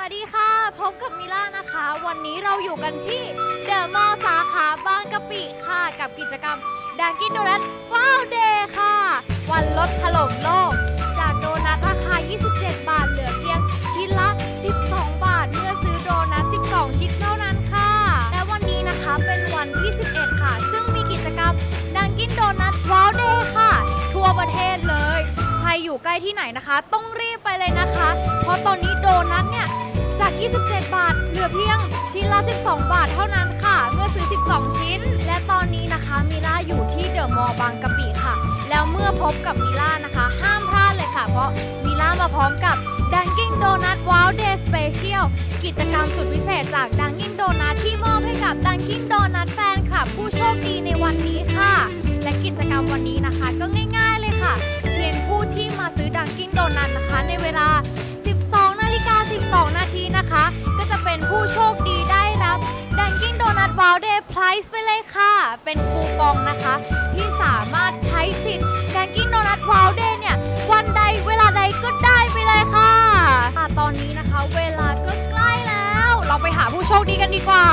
วัสดีค่ะ พบกับมิล่านะคะ วันนี้เราอยู่กันที่เดอะมอลล์สาขาบางกะปิค่ะ กับกิจกรรมดังกินโดนัทว้าวเดย์ค่ะ วันลดถล่มโลก จากโดนัทราคา 27 บาทเหลือเพียงชิ้นละ 12 บาท เมื่อซื้อโดนัท 12 ชิ้นเท่านั้นค่ะ และวันนี้นะคะเป็นวันที่ 11 ค่ะ ซึ่งมีกิจกรรมดังกินโดนัทว้าวเดย์ค่ะ ทั่วประเทศเลย ใครอยู่ใกล้ที่ไหนนะคะ ต้องรีบไปเลยนะคะ เพราะตอนนี้โดนัทเนี่ย จาก 27 บาท เหลือเพียงชิ้นละ 12 บาทเท่านั้นค่ะ เมื่อซื้อ 12 ชิ้น และตอนนี้นะคะมิล่าอยู่ที่เดอะมอลล์บางกะปิค่ะ แล้วเมื่อพบกับมิล่านะคะ ห้ามพลาดเลยค่ะ เพราะมิล่ามาพร้อมกับ Dunkin' Donut Wow Day Special กิจกรรมสุดพิเศษจาก Dunkin' Donut ที่มอบให้กับ Dunkin' Donut แฟนคลับผู้โชคดีในวันนี้ค่ะ และกิจกรรมวันนี้นะคะ Dunkin' Donut Wow Day Prize ไปเลยค่ะ เป็นคูปองนะคะ ที่สามารถใช้สิทธิ์ Dunkin' Donut Wow Day เนี่ย วันใดเวลาใดก็ได้ไปเลยค่ะค่ะตอนนี้นะคะ เวลาก็ใกล้แล้ว เราไปหาผู้โชคดีกันดีกว่า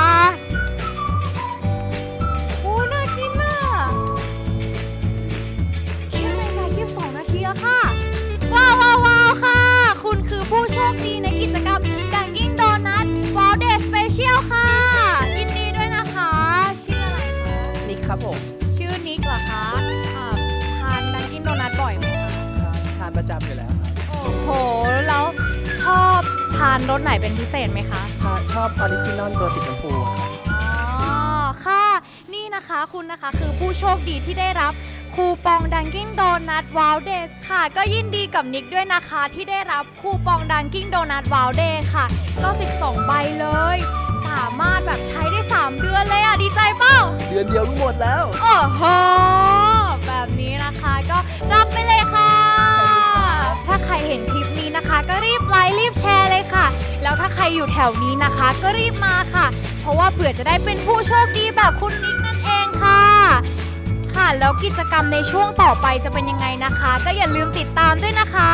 านประจำอยู่แล้วครับโอ้โห แล้วชอบทานรสไหนเป็นพิเศษไหมคะทานชอบออริจินอลตัวสีชมพูครับอ๋อ ค่ะ นี่นะคะคุณนะคะคือผู้โชคดีที่ได้รับคูปอง Dunkin' Donut Wow Days ค่ะ ก็ยินดีกับนิกด้วยนะคะที่ได้รับคูปอง Dunkin' Donut Wow Day ค่ะ ก็ 12 ใบเลย สามารถแบบใช้ได้ 3 เดือนเลยอะ ดีใจเปล่า เดือนเดียวก็หมดแล้ว โอ้โห รีบไลค์รีบแชร์เลยค่ะ แล้วถ้าใครอยู่แถวนี้นะคะ ก็รีบมาค่ะ เพราะว่าเผื่อจะได้เป็นผู้โชคดีแบบคุณนิกนั่นเองค่ะ ค่ะแล้วกิจกรรมในช่วงต่อไปจะเป็นยังไงนะคะ ก็อย่าลืมติดตามด้วยนะคะ